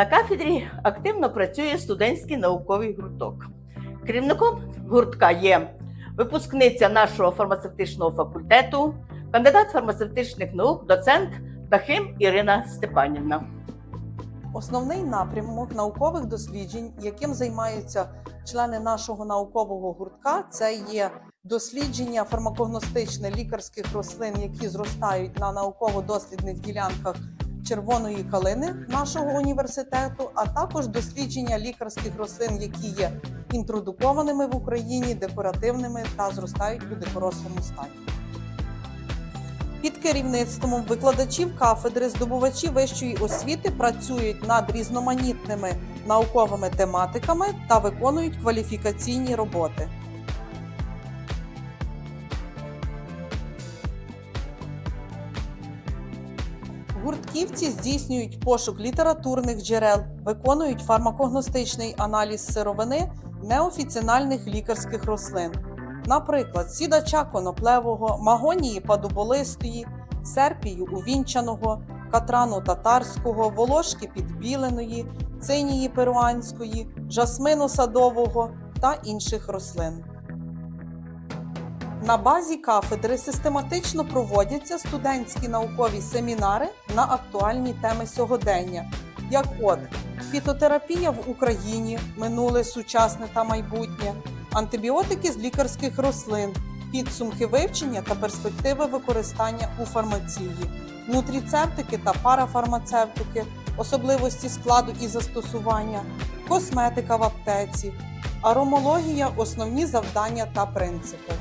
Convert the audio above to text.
На кафедрі активно працює студентський науковий гурток. Керівником гуртка є випускниця нашого фармацевтичного факультету, кандидат фармацевтичних наук, доцент Тахим Ірина Степанівна. Основний напрямок наукових досліджень, яким займаються члени нашого наукового гуртка, це є дослідження фармакогностичне лікарських рослин, які зростають на науково-дослідних ділянках червоної калини нашого університету, а також дослідження лікарських рослин, які є інтродукованими в Україні, декоративними та зростають у дикорослому стані. Під керівництвом викладачів кафедри здобувачі вищої освіти працюють над різноманітними науковими тематиками та виконують кваліфікаційні роботи. Гуртківці здійснюють пошук літературних джерел, виконують фармакогностичний аналіз сировини неофіціональних лікарських рослин, наприклад, сідача коноплевого, магонії падуболистої, серпію увінчаного, катрану татарського, волошки підбіленої, цинії перуанської, жасмину садового та інших рослин. На базі кафедри систематично проводяться студентські наукові семінари на актуальні теми сьогодення, як от фітотерапія в Україні, минуле, сучасне та майбутнє, антибіотики з лікарських рослин, підсумки вивчення та перспективи використання у фармації, нутріцептики та парафармацевтики, особливості складу і застосування, косметика в аптеці, аромологія, основні завдання та принципи.